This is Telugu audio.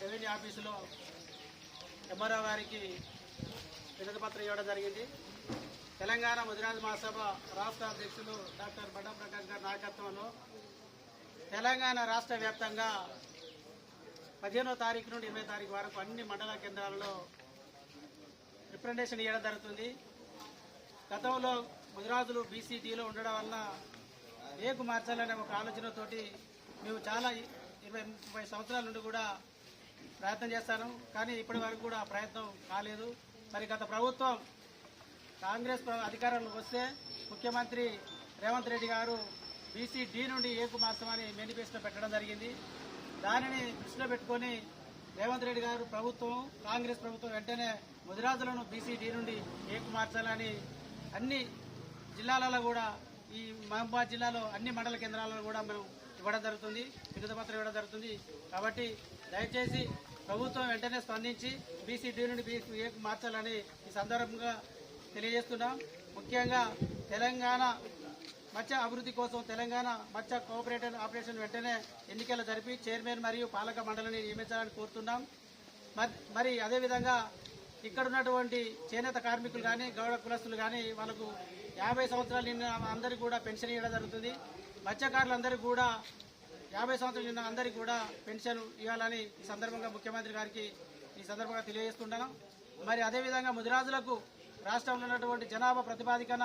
రెవెన్యూ ఆఫీసులో ఎంఆర్ఓ గారికి వినతిపత్రం ఇవ్వడం జరిగింది. తెలంగాణ ముదిరాజ్ మహాసభ రాష్ట్ర అధ్యక్షులు డాక్టర్ బండం ప్రకాష్ గారి నాయకత్వంలో తెలంగాణ రాష్ట్ర వ్యాప్తంగా పదిహేనో తారీఖు నుండి ఇరవై తారీఖు వరకు అన్ని మండల కేంద్రాలలో రిప్రజెంటేషన్ ఇవ్వడం జరుగుతుంది. గతంలో ముదిరాజులు బీసీటీలో ఉండడం వలన ఏకు మార్చాలనే ఒక ఆలోచనతోటి మేము చాలా ఇరవై ముప్పై సంవత్సరాల నుండి కూడా ప్రయత్నం చేస్తాను. కానీ ఇప్పటి వరకు కూడా ఆ ప్రయత్నం కాలేదు. మరి గత ప్రభుత్వం కాంగ్రెస్ ప్ర- అధికారంలోకి వస్తే ముఖ్యమంత్రి రేవంత్ రెడ్డి గారు బీసీ డి నుండి ఏకు మార్చమని మేనిఫెస్టో పెట్టడం జరిగింది. దానిని దృష్టిలో పెట్టుకొని రేవంత్ రెడ్డి గారు ప్రభుత్వం కాంగ్రెస్ ప్రభుత్వం వెంటనే ముదిరాజులను బీసీ డి నుండి ఏకు మార్చాలని అన్ని జిల్లాలలో కూడా ఈ మహబూబాద్ జిల్లాలో అన్ని మండల కేంద్రాలలో కూడా మనం ఇవ్వడం జరుగుతుంది వినతి పత్రం ఇవ్వడం జరుగుతుంది. కాబట్టి దయచేసి ప్రభుత్వం వెంటనే స్పందించి బీసీ డి నుండి బీసీ మార్చాలని ఈ సందర్భంగా తెలియజేస్తున్నాం. ముఖ్యంగా తెలంగాణ మత్స్య అభివృద్ధి కోసం తెలంగాణ మత్స్య కోఆపరేటివ్ ఆపరేషన్ వెంటనే ఎన్నికలు జరిపి చైర్మన్ మరియు పాలక మండలిని నియమించాలని కోరుతున్నాం. మరి అదేవిధంగా ఇక్కడ ఉన్నటువంటి చేనేత కార్మికులు కానీ గౌడ కులస్తులు కానీ వాళ్ళకు యాభై సంవత్సరాలు నిన్న అందరికీ కూడా పెన్షన్ ఇవ్వడం జరుగుతుంది. మత్స్యకారులందరికీ కూడా యాభై సంవత్సరాలు నిన్న అందరికీ కూడా పెన్షన్ ఇవ్వాలని ఈ సందర్భంగా ముఖ్యమంత్రి గారికి ఈ సందర్భంగా తెలియజేస్తున్నాను మరి అదేవిధంగా ముదిరాజులకు రాష్ట్రంలో ఉన్నటువంటి జనాభా ప్రతిపాదికన